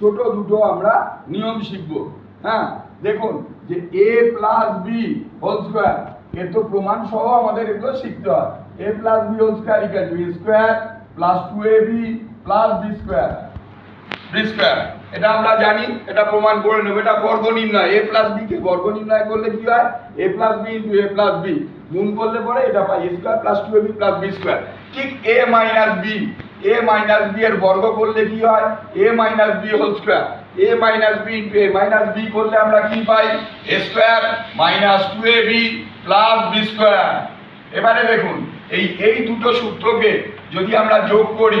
ছোট দুটো আমরা নিয়ম শিখব। হ্যাঁ দেখুন যে a plus b whole square এর তো প্রমাণ সহ আমাদের এগুলো শিখতে হয়। A plus b whole square equal to a square plus two a b plus b square b square এটা আমরা জানি, এটা প্রমাণ করে নেব। এটা বর্গ নির্ণয় এ প্লাস বি কে বর্গ নির্ণয় করলে কি হয়? A plus b into a plus b গুণ করলে পরে এটা পাই a square plus two a b plus b square ঠিক a minus b a minus b এর বর্গ করলে কি হয়? A minus b whole square a minus b into a minus b করলে আমরা কি পাই? A square minus two a b plus b square এবারে দেখুন, এই এই দুটো সূত্রকে যদি আমরা যোগ করি,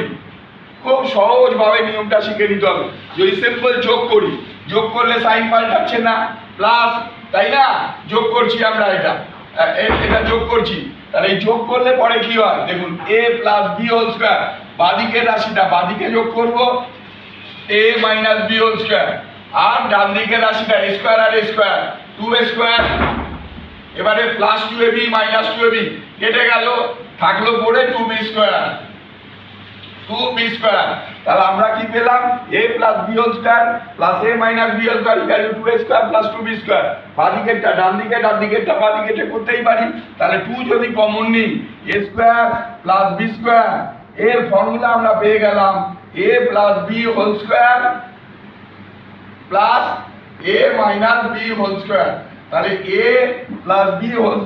খুব সহজভাবে নিয়মটা শিখে নিতে হবে। যদি সিম্পল যোগ করি, যোগ করলে সাইন পাল্টাচ্ছে না প্লাস তাই না? যোগ করছি আমরা এটা। এটা যোগ করছি। তাহলে এই যোগ করলে পরে কি হয়? দেখুন a plus b whole square বাদিকের রাশিটা, বাদিকে যোগ করব a minus b whole square আর ডান দিকের রাশিটা স্কোয়ার আর স্কোয়ার টু স্কোয়ার এবারে plus two a b minus two a b কেটে গেল, থাকল পড়ে two b square two b square তাহলে আমরা কি পেলাম? A plus b whole square plus a minus b whole square equal to square plus two b square বাঁ দিকেরটা ডান দিকে, ডান দিকেরটা বাঁ করতেই পারি। তাহলে টু যদি কমন নিই a square plus b square এর ফর্মুলা আমরা পেয়ে গেলাম a plus b whole square plus a minus b whole square তাহলে a plus b whole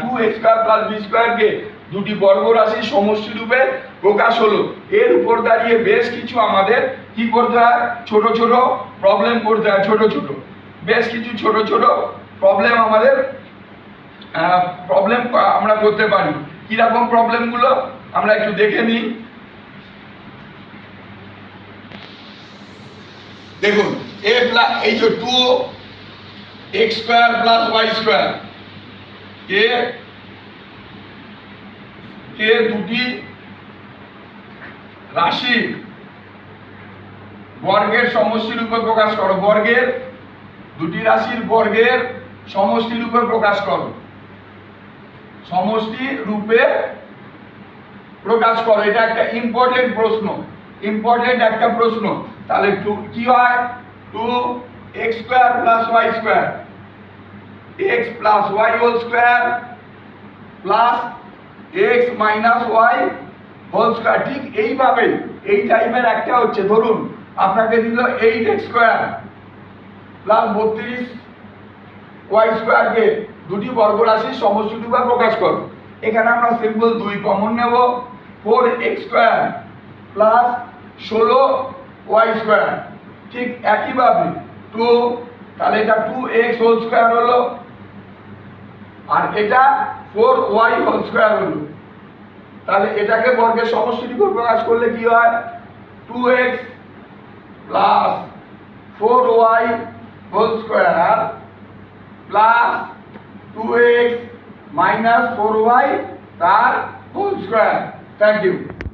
two a square plus b স্কোয়ারকে দুটি বর্গ রাশি সমষ্টি রূপে প্রকাশ হলো। এর উপর দাঁড়িয়ে বেশ কিছু আমাদের কি করতে হয়? ছোট ছোট প্রবলেম করতে হয়, ছোট ছোট। বেশ কিছু ছোট ছোট প্রবলেম আমাদের প্রবলেম আমরা করতে পারি। কীরকম প্রবলেমগুলো আমরা একটু দেখে নিই। দেখুন এ প্লাস এই যে two x square plus y square কে কে দুটি রাশি বর্গের সমষ্টি রূপে প্রকাশ করো। বর্গের দুটি রাশির বর্গের সমষ্টি রূপে প্রকাশ করো। সমষ্টি রূপে প্রকাশ করো, এটা একটা ইম্পর্টেন্ট প্রশ্ন ইম্পর্টেন্ট একটা প্রশ্ন। তাহলে টু কি হয়? Two x square plus y square x plus y whole square plus x minus y whole square ঠিক এইভাবে, এই টাইপের একটা হচ্ছে, ধরুন, আপনাকে দিল এইট এক্স স্কোয়ার প্লাস বত্রিশ ওয়াই স্কোয়ারকে দুটি বর্গ রাশির সমষ্টি রূপে প্রকাশ করো। এখানে আমরা সিম্পল দুই কমন নেব। ফোর এক্স স্কোয়ার প্লাস ষোলো ওয়াই স্কোয়ার ঠিক একইভাবে টু তাহলে এটা টু এক্স হোল স্কোয়ার হলো। আর এটা ফোর ওয়াই হোল স্কোয়ার হলো। তাহলে এটাকে বর্গের সমষ্টি প্রকাশ করলে কি হয়? Two x plus four y whole square plus two x minus four y তার হোল স্কোয়ার Thank you.